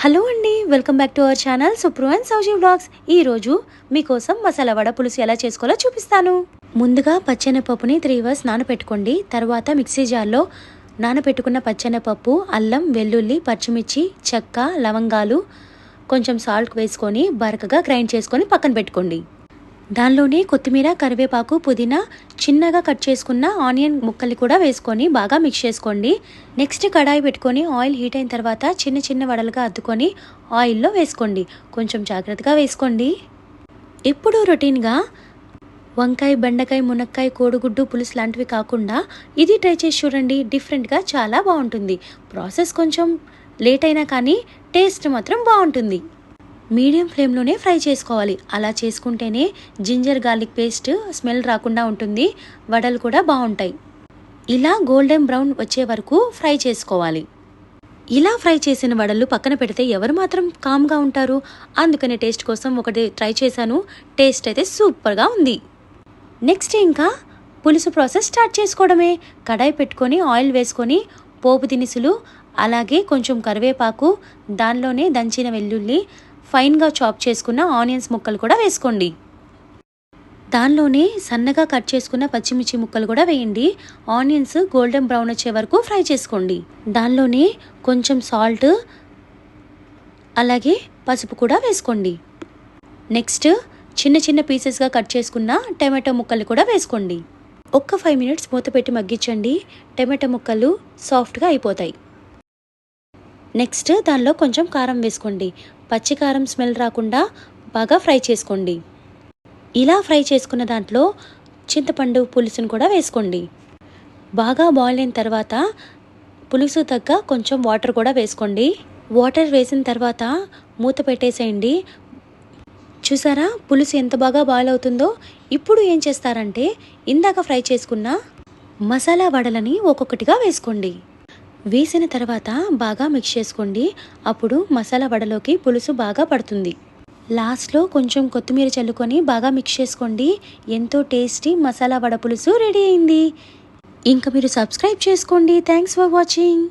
Hello అండి welcome back to our channel Supru and Sauji vlogs. ఈరోజు మీకోసం మసాలా వడ పులుసు ఎలా చేసుకోవాలో చూపిస్తాను. ముందుగా పచ్చెనపప్పుని త్రీ అవర్స్ నానబెట్టుకోండి తర్వాత మిక్సీ జార్లో నానబెట్టుకున్న పచ్చెనపప్పు అల్లం వెల్లుల్లి పచ్చిమిర్చి చెక్క లవంగాలు కొంచెం సాల్ట్ వేసుకొని బరకగా గ్రైండ్ చేసుకొని పక్కన పెట్టుకోండి. దానిలోనే కొత్తిమీర కరివేపాకు పుదీనా చిన్నగా కట్ చేసుకున్న ఆనియన్ ముక్కలు కూడా వేసుకొని బాగా మిక్స్ చేసుకోండి. నెక్స్ట్ కడాయి పెట్టుకొని ఆయిల్ హీట్ అయిన తర్వాత చిన్న చిన్న వడలుగా అద్దుకొని ఆయిల్లో వేసుకోండి. కొంచెం జాగ్రత్తగా వేసుకోండి. ఎప్పుడూ రొటీన్గా వంకాయ బెండకాయ మునక్కాయ కోడిగుడ్డు పులుసు లాంటివి కాకుండా ఇది ట్రై చేసి చూడండి. డిఫరెంట్గా చాలా బాగుంటుంది. ప్రాసెస్ కొంచెం లేట్ అయినా కానీ టేస్ట్ మాత్రం బాగుంటుంది. మీడియం ఫ్లేమ్లోనే ఫ్రై చేసుకోవాలి. అలా చేసుకుంటేనే జింజర్ గార్లిక్ పేస్ట్ స్మెల్ రాకుండా ఉంటుంది. వడలు కూడా బాగుంటాయి. ఇలా గోల్డెన్ బ్రౌన్ వచ్చే వరకు ఫ్రై చేసుకోవాలి. ఇలా ఫ్రై చేసిన వడలు పక్కన పెడితే ఎవరు మాత్రం కామ్గా ఉంటారు? అందుకనే టేస్ట్ కోసం ఒకటి ట్రై చేశాను. టేస్ట్ అయితే సూపర్గా ఉంది. నెక్స్ట్ ఇంకా పులుసు ప్రాసెస్ స్టార్ట్ చేసుకోవడమే. కడాయి పెట్టుకొని ఆయిల్ వేసుకొని పోపు దినుసులు అలాగే కొంచెం కరివేపాకు దానిలోనే దంచిన వెల్లుల్లి ఫైన్గా చాప్ చేసుకున్న ఆనియన్స్ ముక్కలు కూడా వేసుకోండి. దానిలోనే సన్నగా కట్ చేసుకున్న పచ్చిమిర్చి ముక్కలు కూడా వేయండి. ఆనియన్స్ గోల్డెన్ బ్రౌన్ వచ్చే వరకు ఫ్రై చేసుకోండి. దానిలోనే కొంచెం సాల్ట్ అలాగే పసుపు కూడా వేసుకోండి. నెక్స్ట్ చిన్న చిన్న పీసెస్గా కట్ చేసుకున్న టమాటో ముక్కలు కూడా వేసుకోండి. ఒక్క ఫైవ్ మినిట్స్ మూత పెట్టి మగ్గించండి. టమాటో ముక్కలు సాఫ్ట్గా అయిపోతాయి. నెక్స్ట్ దానిలో కొంచెం కారం వేసుకోండి. పచ్చికారం స్మెల్ రాకుండా బాగా ఫ్రై చేసుకోండి. ఇలా ఫ్రై చేసుకున్న దాంట్లో చింతపండు పులుసును కూడా వేసుకోండి. బాగా బాయిల్ అయిన తర్వాత పులుసు తగ్గ కొంచెం వాటర్ కూడా వేసుకోండి. వాటర్ వేసిన తర్వాత మూత పెట్టేసేయండి. చూసారా? పులుసు ఎంత బాగా బాయిల్ అవుతుందో? ఇప్పుడు ఏం చేస్తారంటే ఇందాక ఫ్రై చేసుకున్న మసాలా వడలని ఒక్కొక్కటిగా వేసుకోండి. వేసిన తర్వాత బాగా మిక్స్ చేసుకోండి. అప్పుడు మసాలా వడలోకి పులుసు బాగా పడుతుంది. లాస్ట్లో కొంచెం కొత్తిమీర చల్లుకొని బాగా మిక్స్ చేసుకోండి. ఎంతో టేస్టీ మసాలా వడ పులుసు రెడీ అయింది. ఇంకా మీరు సబ్స్క్రైబ్ చేసుకోండి. Thanks for watching.